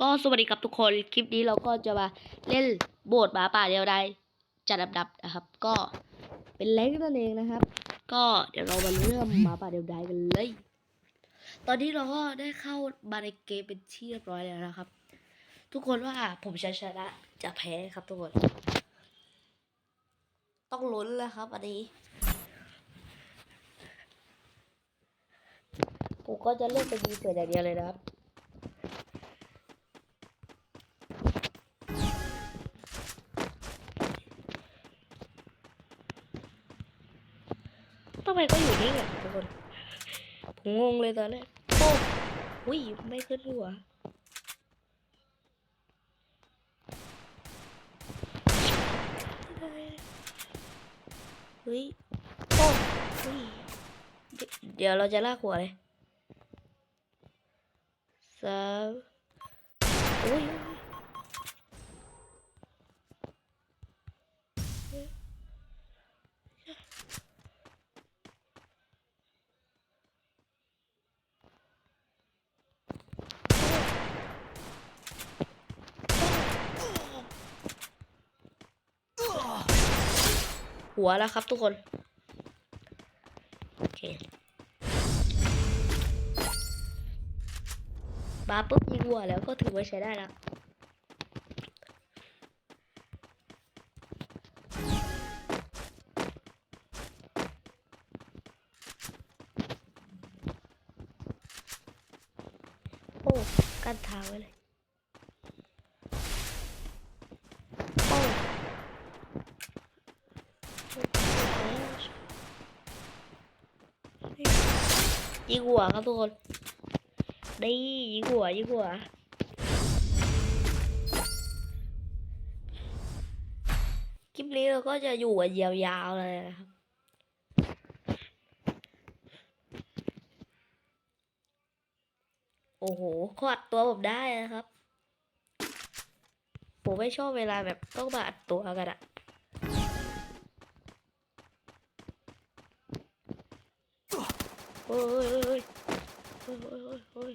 ก็สวัสดีครับทุกคน คลิปนี้เราก็จะมาเล่นโบสถ์หมาป่าเดียวดายจัดอันดับนะครับ ก็เป็นเล็กนั่นเองนะครับ ก็เดี๋ยวเรามาเริ่มหมาป่าเดียวดายกันเลย ตอนนี้เราก็ได้เข้ามาในเกมเป็นที่เรียบร้อยแล้วนะครับ ทุกคนว่าผมจะชนะจะแพ้ครับทุกคน ต้องลุ้นแล้วครับ อันนี้ผมก็จะเลือกเป็นดีเสืออย่างเดียวเลยนะครับ ทำไมก็อยู่นี่อะทุกคนผมงงเลยตอนแรกโอ้อุ้ยไม่ขึ้นหัวเฮ้ยโอ้ยเดี๋ยวเราจะลากหัวเลยสามอุ้ย หัวแล้วครับทุกคน โอเคมาปุ๊บยิงหัวแล้วก็ถือว่าใช้ได้แล้วโอ้ กันทางไว้เลย โอ้ ยิงหัวครับทุกคนนี่ยิงหัวยิงหัวคลิปนี้เราก็จะอยู่กันยาวๆเลยนะครับโอ้โหขอดตัวผมได้นะครับ ผมไม่ชอบเวลาแบบต้องมาอัดตัวกันอะ ฮ้ยเฮ้ยเฮ้ยเฮ้ย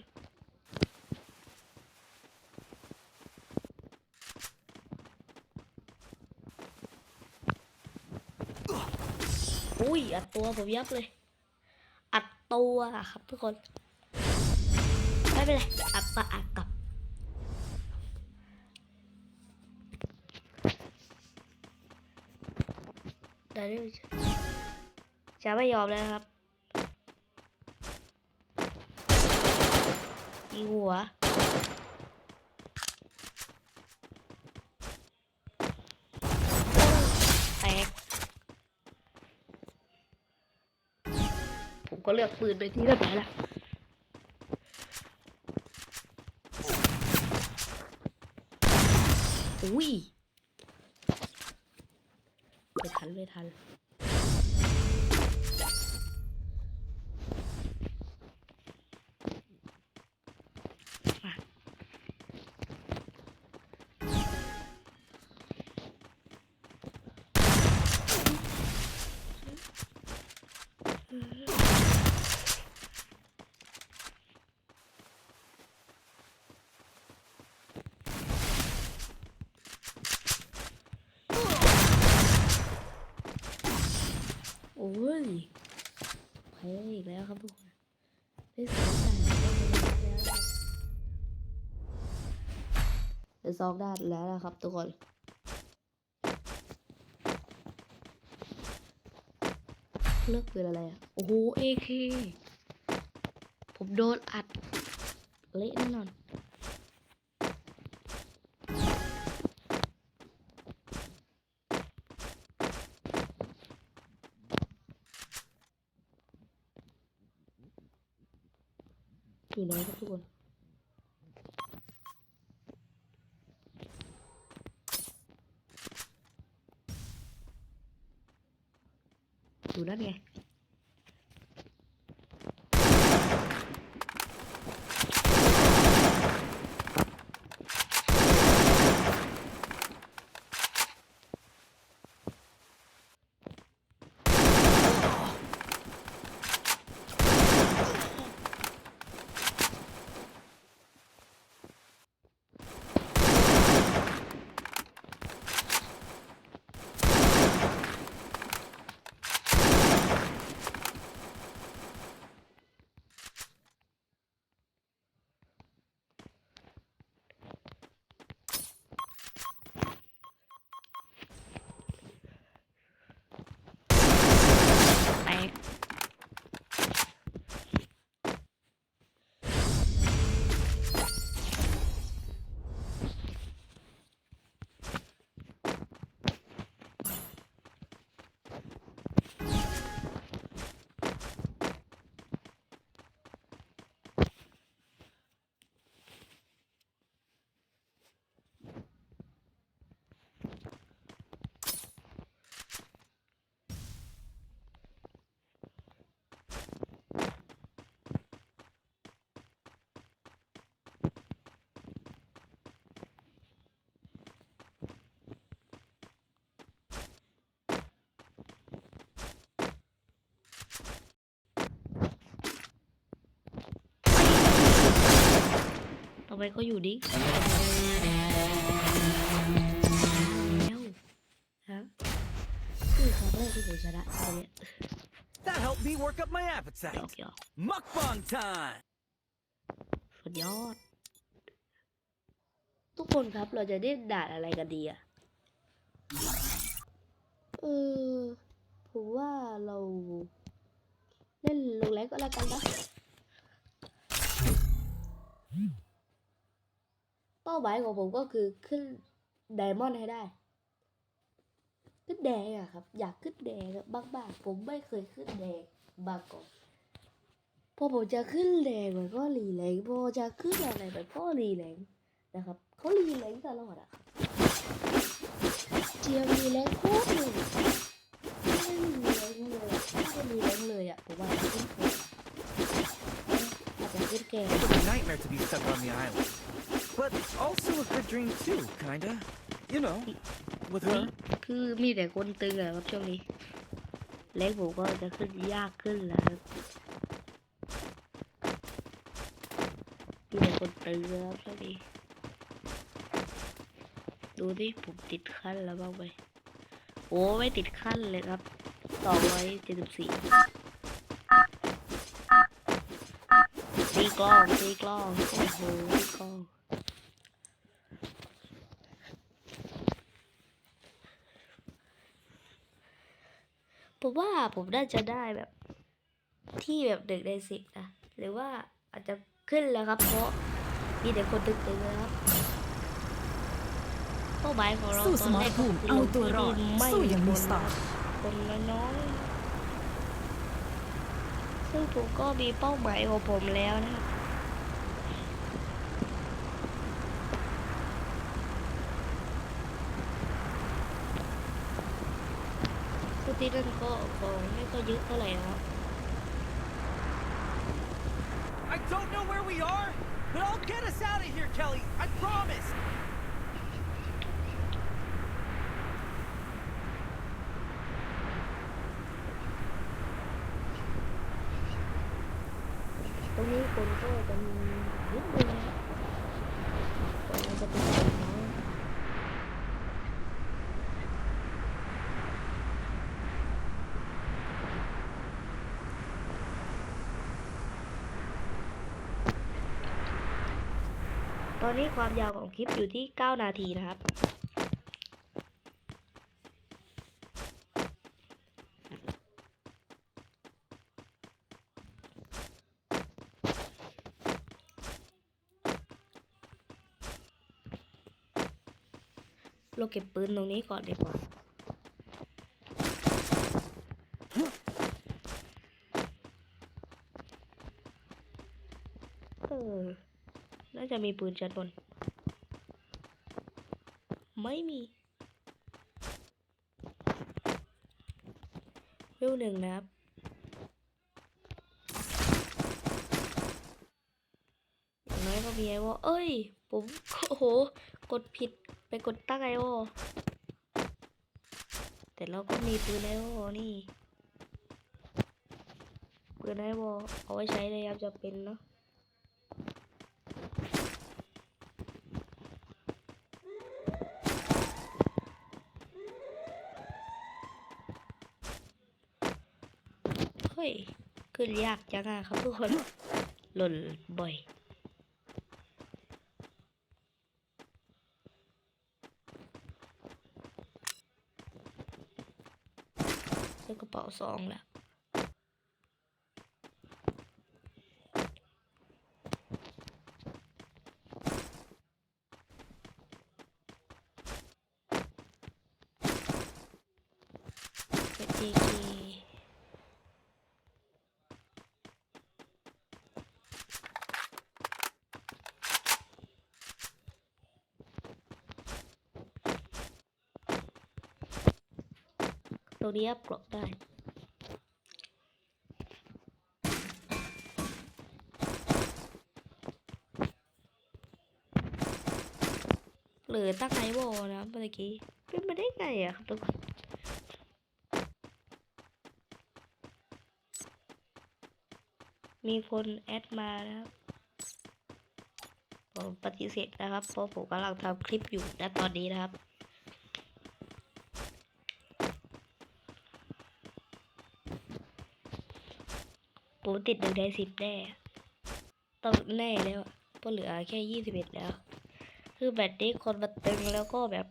อุ้ยอัดตัวผมยับเลย อัดตัวครับทุกคน ไม่เป็นไร อัดปะอัดกลับเดี๋ยวนี้จะไม่ยอมแล้วนะครับ ยิงหัว แตก ผมก็เลือกปืนไปที่เรียบร้อยแล้วอุ้ยไม่ทันไม่ทัน โอ้ยแพ้อีกแล้วครับทุกคนได้สองด่านได้สองด่านแล้วนะครับทุกคน เลือกปืนอะไรอะ โอ้โหเอเคผมโดนอัด เละแน่นอนอยู่ไหนครับทุกคนำไมเขาอยู่นิ่งแล้วฮะคือครั้งแรกที่ผมชนะอันเนี้ย That helped me work up my หยอก appetite. หยอก Mukbang time! สุดยอด ทุกคนครับเราจะได้ด่านอะไรกันดีอะเออผมว่าเราเล่นลงแรงก็แล้วกันนะ เป้าหมายของผมก็คือขึ้นไดมอนด์ให้ได้ ขึ้นแดงอะครับ อยากขึ้นแดงอะบ้างๆผมไม่เคยขึ้นแดงมาก่อนพอผมจะขึ้นแดงมันก็รีแรงพอจะขึ้นอะไรมันก็รีแรงนะครับเขารีแรงตลอดอะเจียมรีแรงโคตรเลยไม่มีแรงเลยไม่มีแรงเลยอะผมว่าจะขึ้นแกอาจจะขึ้นแก It's a nightmare to be stuck on the island. But also a good dream too, kinda. You know, with her. คือมีแต่คนตึงอะครับช่วงนี้เล็กผมก็จะขึ้นยากขึ้นแล้วครับมีแต่คนตึงแล้วช่วงนี้ดูดิผมติดขั้นแล้วบ้างไหมโอ้ไม่ติดขั้นเลยครับสองร้อยเจ็ดสิบสี่ตีกลองตีกลองโอ้โหตีกลอง ผมว่าผมน่าจะได้แบบ ที่แบบหนึ่งในสิบนะหรือว่าอาจจะขึ้นแล้วครับ เพราะมีแต่คนตึงๆนะครับเป้าหมายของเราสู้ตสอนมแรรกภูก็มิคือเอาตัวรอดลงที่ไม่สู้อย่างมีคนสไตล์คนน้อยๆซึ่งผมก็มีเป้าหมายของผมแล้วนะครับ ที่นั่นก็ของไม่ก็เยอะเท่าไหร่นะครับ I don't know where we are, but I'll get us out of here, Kelly. I promise. ตรงนี้คนก็จะมีนิดนึงนะครับคนจะเป็นคนน้อยต อนนี้ความยาวของคลิปอยู่ที่ 9 นาทีนะครับ เราเก็บปืนตรงนี้ก่อนดีกว่าเออ น่าจะมีปืนชั้นบน ไม่มีเวลหนึ่งนะครับ อย่างน้อยก็มีไอวอเอ้ย ผมโอ้โห กดผิดไปกดตั้งไอวอแต่เราก็มีปืนไอวอนี่ปืนไอวอเอาไว้ใช้ในยามจะเป็นเนาะ เฮ้ยขึ้นยากจังอะครับทุกคน หล่นบ่อย ซื้อกระเป๋าสองแล้วเจ็ดจีต รงนี้อัพกรอบได้หรือตั้งไนโวนะเมื่อกี้เป็นมาได้ไงอะครับทุกคนมีคนแอดมานะครับผมปฏิเสธนะครับ เพราะผมกำลังทำคลิปอยู่ณตอนนี้นะครับ ผมติดหนึ่งในสิบแน่ ต้องแน่แล้วอะเพราะเหลือแค่ยี่สิบเอ็ดแล้ว คือแบตนี้คนมาตึงแล้วก็แบบ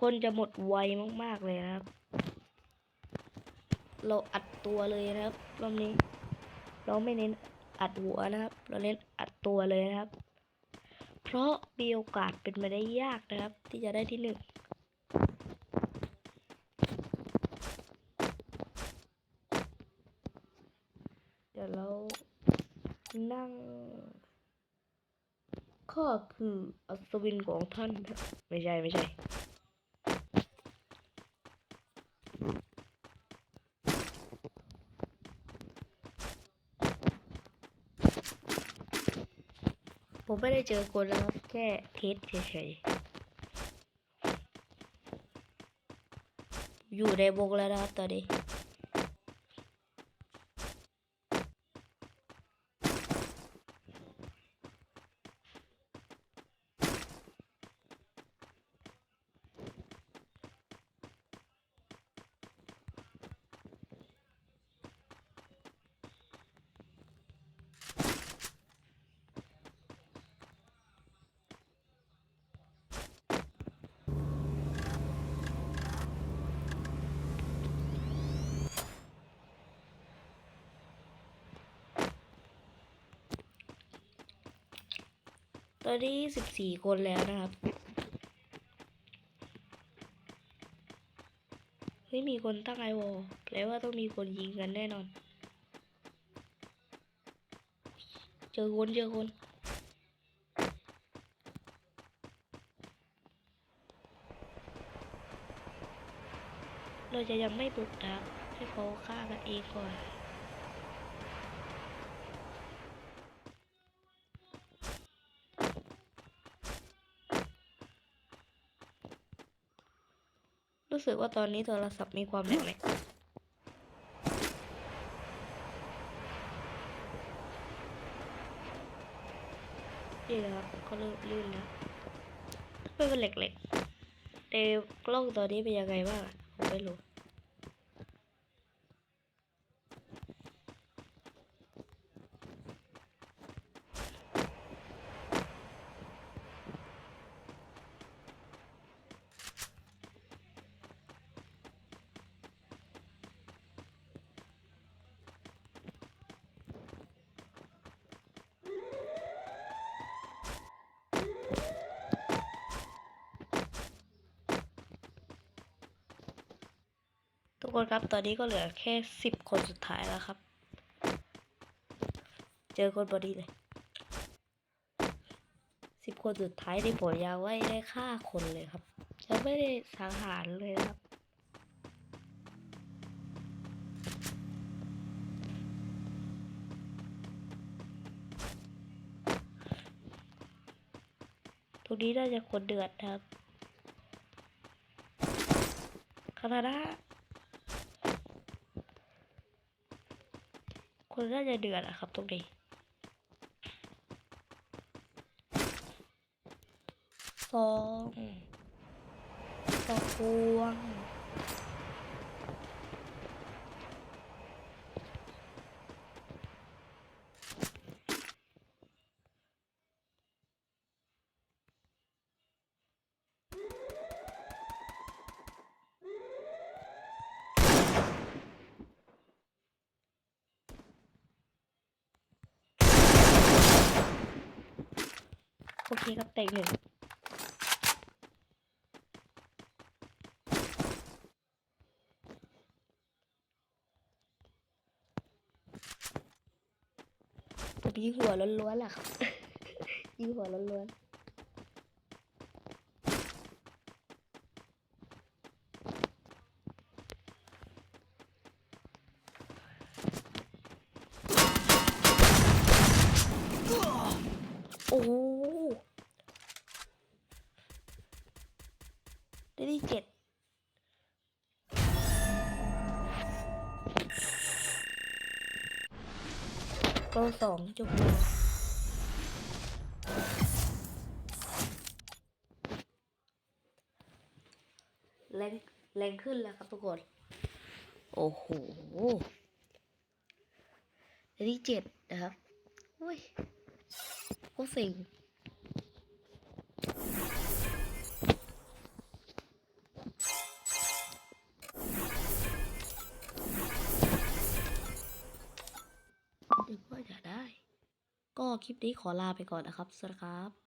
คนจะหมดไวมากๆเลยนะครับ เราอัดตัวเลยนะครับรอบนี้ เราไม่เน้นอัดหัวนะครับ เราเน้นอัดตัวเลยนะครับ เพราะมีโอกาสเป็นไปได้ยากนะครับ ที่จะได้ที่หนึ่ง เดี๋ยวเรา นั่งข้อคืออัศวินของท่าน ไม่ใช่ไม่ใช่ผมไม่ได้เจอคนนะครับแค่เทสเฉยๆ อยู่ในวงแล้วนะครับตอนนี้ ตอนนี้สิบสี่คนแล้วนะครับไม่มีคนตั้งไอวอลแปลว่าต้องมีคนยิงกันแน่นอน เจอคนเจอคนเราจะยังไม่บุกนะครับให้เขาฆ่ากันเองก่อน รู้สึกว่าตอนนี้โทรศัพท์มีความแรงนี่นะครับก็เริ่มลื่นแล้วไม่เป็นเหล็กๆแต่กล้องตอนนี้เป็นยังไงบ้างผมไม่รู้ กคนครับ ตอนนี้ก็เหลือแค่สิบคนสุดท้ายแล้วครับ เจอคนบอดีเลยสิบคนสุดท้ายที่ผมยังไม่ได้ฆ่าคนเลยครับยังไม่ได้สังหารเลยครับตรงนี้น่าจะคนเดือดครับคาตานะ คนน่าจะเดือดอะครับตรงนี้สองสองพวง โอเครับแตกหนึ่งผมยิงหัวล้วนๆล่ะครับ ยิงหัวล้วนๆ เข้าสองจบแล้วแรงแรงขึ้นแล้วครับทุกคน โอ้โหที่เจ็ดนะครับ อุ้ยโคตรสิง คลิปนี้ขอลาไปก่อนนะครับ สวัสดีครับ